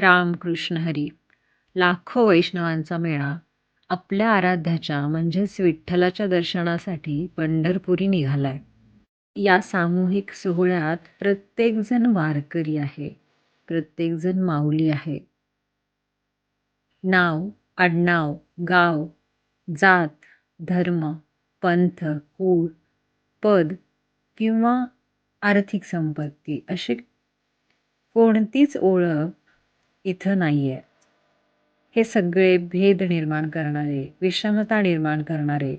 रामकृष्ण हरी. लाखो वैष्णवांचा मेळा आपल्या आराध्याच्या म्हणजेच विठ्ठलाच्या दर्शनासाठी पंढरपुरी निघालाय. या सामूहिक सोहळ्यात प्रत्येकजण वारकरी आहे प्रत्येकजण माऊली आहे. नाव आडनाव गाव जात धर्म पंथ कूळ पद किंवा आर्थिक संपत्ती अशी कोणतीच ओळख इथं नाही आहे हे सगळे भेद निर्माण करणारे विषमता निर्माण करणारे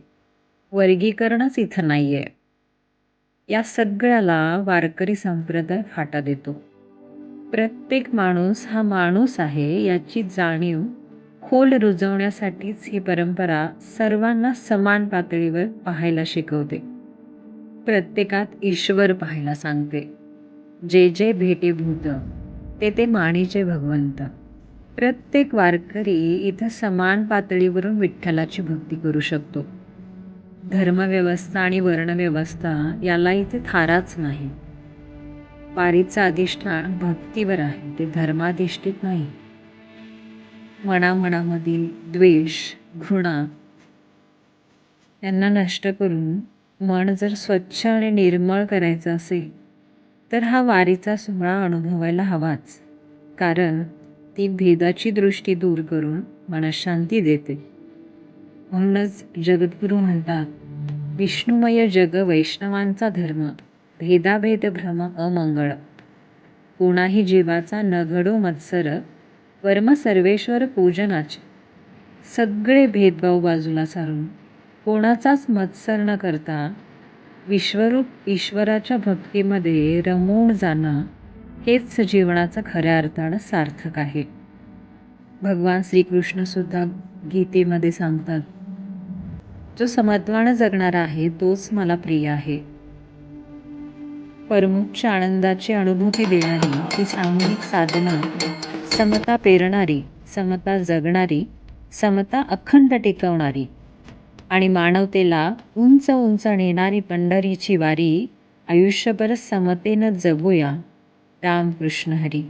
वर्गीकरणच इथं नाही आहे या सगळ्याला वारकरी संप्रदाय फाटा देतो. प्रत्येक माणूस हा माणूस आहे याची जाणीव खोल रुजवण्यासाठीच ही परंपरा सर्वांना समान पातळीवर पाहायला शिकवते. प्रत्येकात ईश्वर पाहायला सांगते. जे जे भेटीभूत ते ते माणीचे भगवंत. प्रत्येक वारकरी इथं समान पातळीवरून विठ्ठलाची भक्ती करू शकतो. धर्मव्यवस्था आणि वर्णव्यवस्था याला इथे थाराच नाही. पारीचं अधिष्ठान भक्तीवर आहे ते धर्माधिष्ठित नाही. मनामनामधील द्वेष घृणा यांना नष्ट करून मन जर स्वच्छ आणि निर्मळ करायचं असेल तर हा वारीचा सोहळा अनुभवायला हवाच. कारण ती भेदाची दृष्टी दूर करून मनशांती देते. म्हणूनच जगद्गुरू म्हणतात विष्णुमय जग वैष्णवांचा धर्म भेदाभेद भ्रम अमंगळ. कोणाही जीवाचा न घडो मत्सर वर्म सर्वेश्वर पूजनाचे. सगळे भेदभाव बाजूला सारून कोणाचाच मत्सर न करता विश्वरूप ईश्वराच्या भक्तीमध्ये रमवून जाणं हेच जीवनाचं खऱ्या अर्थानं सार्थक आहे. भगवान श्रीकृष्णसुद्धा गीतेमध्ये सांगतात जो समत्वानं जगणारा आहे तोच मला प्रिय आहे. परमोच्च आनंदाची अनुभूती देणारी ही सामूहिक साधना समता पेरणारी समता जगणारी समता अखंड टिकवणारी आणि मानवतेला उंच उंच नेणारी पंढरीची वारी आयुष्यभर समतेनं जगूया. रामकृष्ण हरी.